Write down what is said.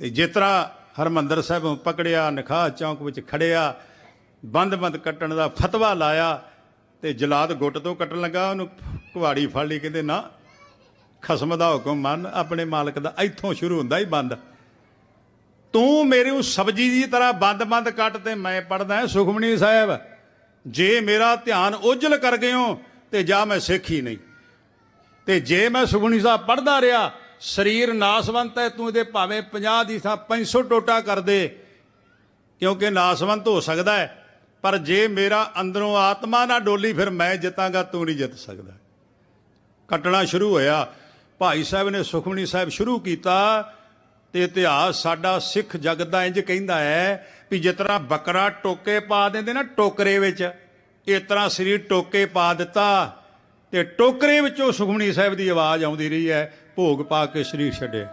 ਤੇ ਜਿਸ ਤਰ੍ਹਾਂ ਹਰਮੰਦਰ ਸਾਹਿਬੋਂ ਪਕੜਿਆ, ਨਖਾਹ ਚੌਂਕ ਵਿੱਚ ਖੜਿਆ, ਬੰਦ-ਬੰਦ ਕੱਟਣ ਦਾ ਫਤਵਾ ਲਾਇਆ ਤੇ ਜਲਾਦ ਗੁੱਟ ਤੋਂ ਕੱਟਣ ਲੱਗਾ, ਉਹਨੂੰ ਕੁਹਾੜੀ ਫੜ ਲਈ, ਕਹਿੰਦੇ, ਨਾ, ਖਸਮ ਦਾ ਹੁਕਮ ਮੰਨ, ਆਪਣੇ ਮਾਲਕ ਦਾ ਇੱਥੋਂ ਸ਼ੁਰੂ ਹੁੰਦਾ ਹੀ ਬੰਦ। ਤੂੰ ਮੇਰੇ ਨੂੰ ਸਬਜੀ ਦੀ ਤਰ੍ਹਾਂ ਬੰਦ-ਬੰਦ ਕੱਟ ਤੇ ਮੈਂ ਪੜਦਾ ਸੁਖਮਨੀ ਸਾਹਿਬ। ਜੇ ਮੇਰਾ ਧਿਆਨ ਉਜਲ ਕਰ ਗਿਓ ਤੇ ਜਾ ਮੈਂ ਸਿੱਖ ਹੀ ਨਹੀਂ। ਤੇ ਜੇ ਮੈਂ ਸੁਖਮਣੀ ਸਾਹਿਬ ਪੜਦਾ ਰਿਹਾ ਸਰੀਰ ਨਾਸਵੰਤ ਹੈ, ਤੂੰ ਇਹਦੇ ਭਾਵੇਂ 50 ਦੀ ਥਾਂ 500 ਟੋਟਾ ਕਰ ਦੇ, ਕਿਉਂਕਿ ਨਾਸਵੰਤ ਹੋ ਸਕਦਾ ਹੈ। ਪਰ ਜੇ ਮੇਰਾ ਅੰਦਰੋਂ ਆਤਮਾ ਨਾ ਡੋਲੀ, ਫਿਰ ਮੈਂ ਜਿੱਤਾਂਗਾ, ਤੂੰ ਨਹੀਂ ਜਿੱਤ ਸਕਦਾ। ਕੱਟਣਾ ਸ਼ੁਰੂ ਹੋਇਆ। ਭਾਈ ਸਾਹਿਬ ਨੇ ਸੁਖਮਣੀ ਸਾਹਿਬ ਸ਼ੁਰੂ ਕੀਤਾ, ਤੇ ਇਤਿਹਾਸ ਸਾਡਾ ਸਿੱਖ ਜਗਤ ਦਾ ਇੰਜ ਕਹਿੰਦਾ ਹੈ ਵੀ ਜਿਸ ਤਰ੍ਹਾਂ ਬੱਕਰਾ ਟੋਕੇ ਪਾ ਦਿੰਦੇ ਨਾ ਟੋਕਰੇ ਵਿੱਚ, ਇਸ ਤਰ੍ਹਾਂ ਸਰੀਰ ਟੋਕੇ ਪਾ ਦਿੱਤਾ। ਤੇ ਟੋਕਰੇ ਵਿੱਚੋਂ ਸੁਖਮਨੀ ਸਾਹਿਬ ਦੀ ਆਵਾਜ਼ ਆਉਂਦੀ ਰਹੀ ਹੈ, ਭੋਗ ਪਾ ਕੇ ਸਰੀਰ ਛੱਡੇ